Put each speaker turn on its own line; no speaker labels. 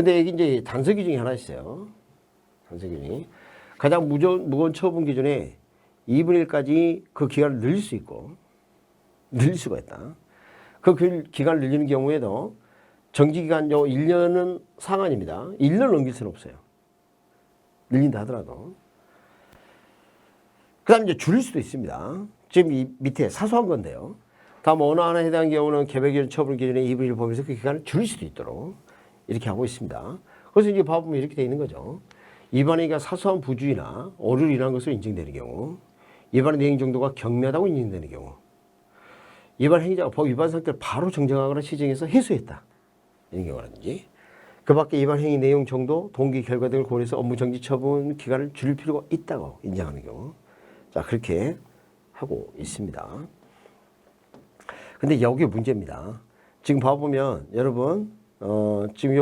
근데 이제 단서 기준이 하나 있어요. 단서 기준이. 가장 무전, 무거운 처분 기준에 2분의 1까지 그 기간을 늘릴 수 있고, 늘릴 수가 있다. 그 기- 기간을 늘리는 경우에도 정지기간 요 1년은 상한입니다. 1년 넘길 수는 없어요. 늘린다 하더라도. 그 다음 이제 줄일 수도 있습니다. 지금 이 밑에 사소한 건데요. 다음 어느 하나에 해당하는 경우는 개별 기준 처분 기준의 2분의 1 범위에서 그 기간을 줄일 수도 있도록 이렇게 하고 있습니다. 그래서 이제 봐보면 이렇게 돼 있는 거죠. 위반행위가 사소한 부주의나 오류를 인한 것으로 인정되는 경우, 내용 정도가 경미하다고 인정되는 경우, 위반 행위자가 법 위반 상태를 바로 정정하거나 시정해서 해소했다. 이런 경우라든지, 그 밖에 위반 행위 내용 정도, 동기 결과 등을 고려해서 업무 정지 처분 기간을 줄일 필요가 있다고 인정하는 경우. 자, 그렇게 하고 있습니다. 근데 여기 문제입니다. 지금 봐보면 여러분, 어, 지금 요